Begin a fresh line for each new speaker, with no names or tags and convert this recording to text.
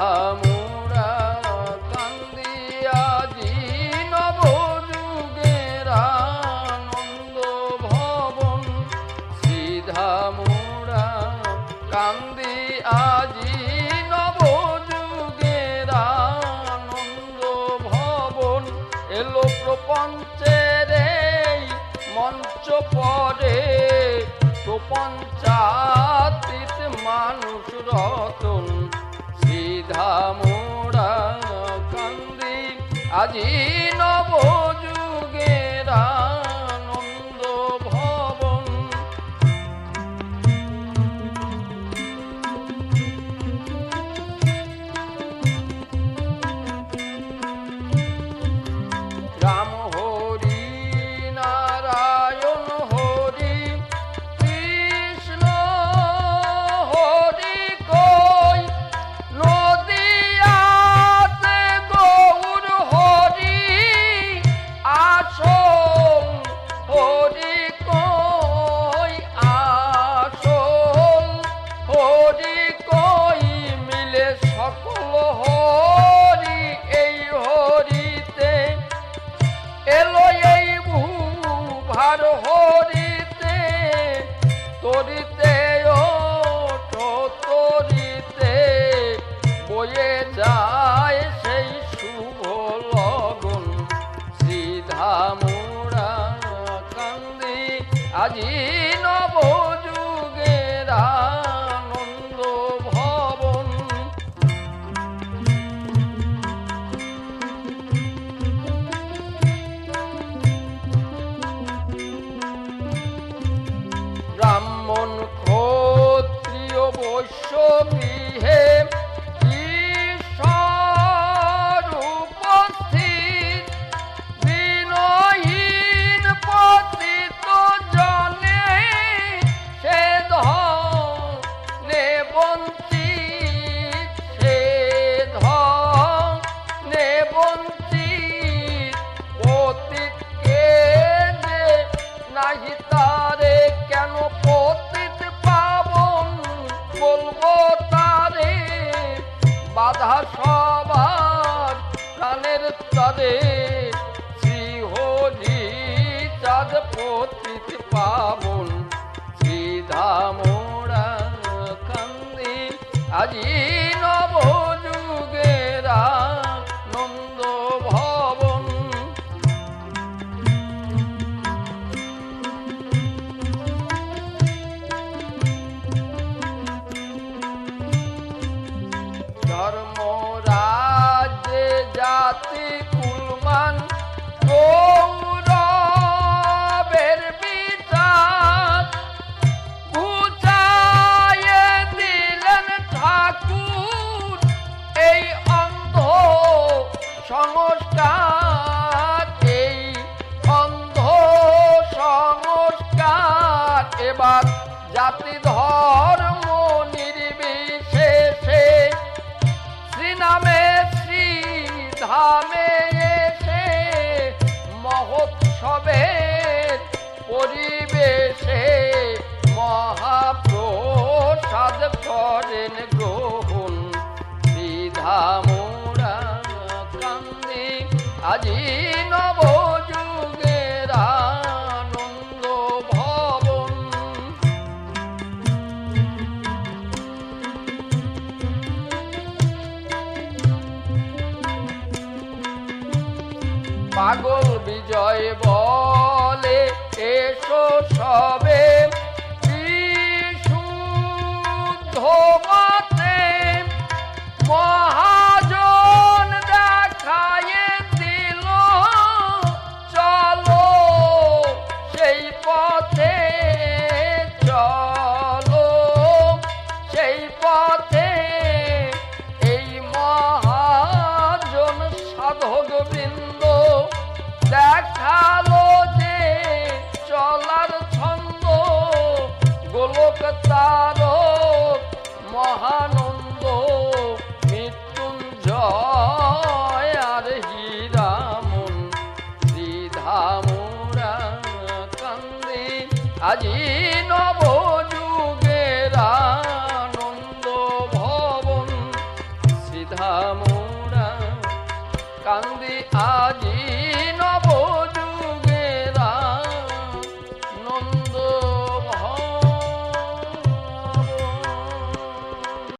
হামুরা কান্দিয়া দিন ভোজুগের আনন্দ ভবন সিধামুরা কান্দিয়া দিন ভোজুগের আনন্দ ভবন এলো প্রপঞ্চের মঞ্চ পরে, প্রপঞ্চাতীত মানুষ রতন। সিধা মোড়া কান্দি আজি নব ভার হরিতে তরিতে ও তরিতে বয়ে যায় Oxómi. বাধা সবার প্রাণের তারে শ্রী চাঁদ পতিত পাবন কান্দি আজি এবার জাতি ধর্ম নির্বিশেষে শ্রীনামে শ্রীধামে এসে মহোৎসবের পরিবেশে মহাপ্রসাদ করেন গ্রহণ। শ্রীধামোরা কান্দি আজি নব পাগল বিজয় বলে এসো সবে মতে মহাজন চলো সেই পথে সাধক বৃন্দ দেখাল যে চলার ছন্দ, গোলক তারক মহানন্দ, মৃত্যুঞ্জয় আর হীরামন শ্রীধামুরা কান্দি আজি নব সিধা মোরা কান্দি আজি নব